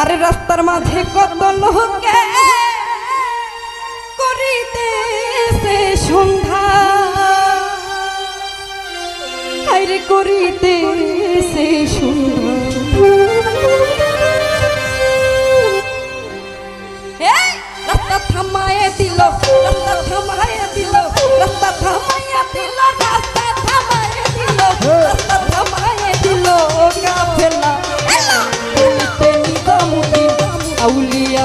আরে রাস্তার মাঝে কত লোকে করিতে সে সন্ধ্যা। আরে করিতে সে সন্ধ্যা রাস্তা থামায় দিল।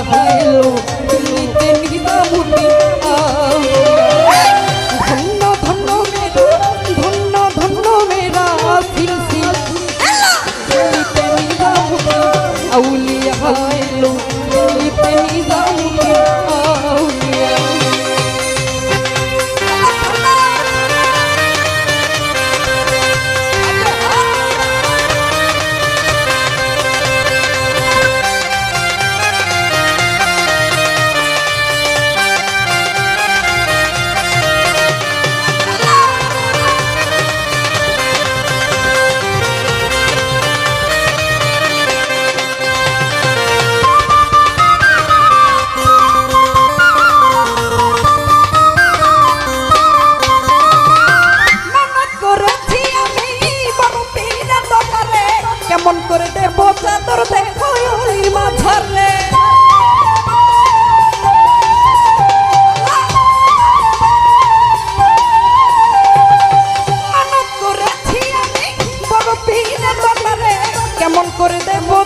ভালো দিতে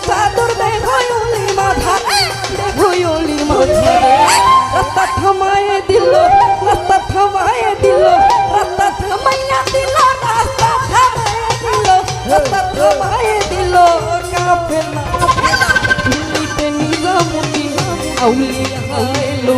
মাথা তোর দেহয়লি মাথা। দেহয়লি মাথা। রাস্তা থামায় দিল, রাস্তা থামায় দিল, রাস্তা থামাইয়া দিল, রাস্তা থামায় দিল, রাস্তা থামায় দিল। কাপে না। দিলিতে নিজামুদ্দিন আউলিয়া আইলো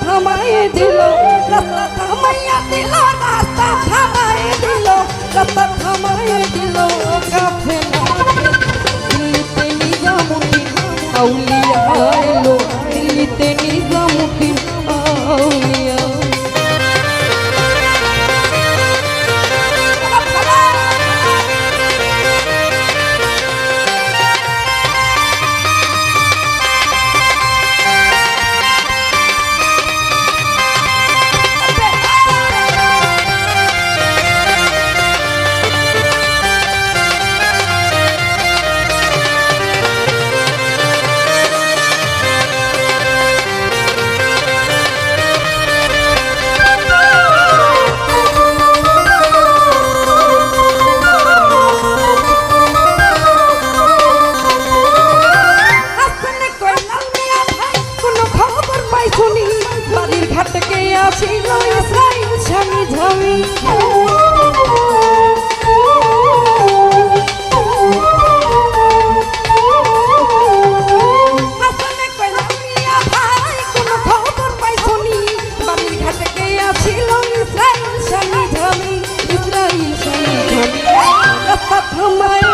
থামাই দিল রাস্তা থামাইয়া দিল রাস্তা থামাই হাটকে আসিল ইসরাইল স্বামী ঝামি Come on.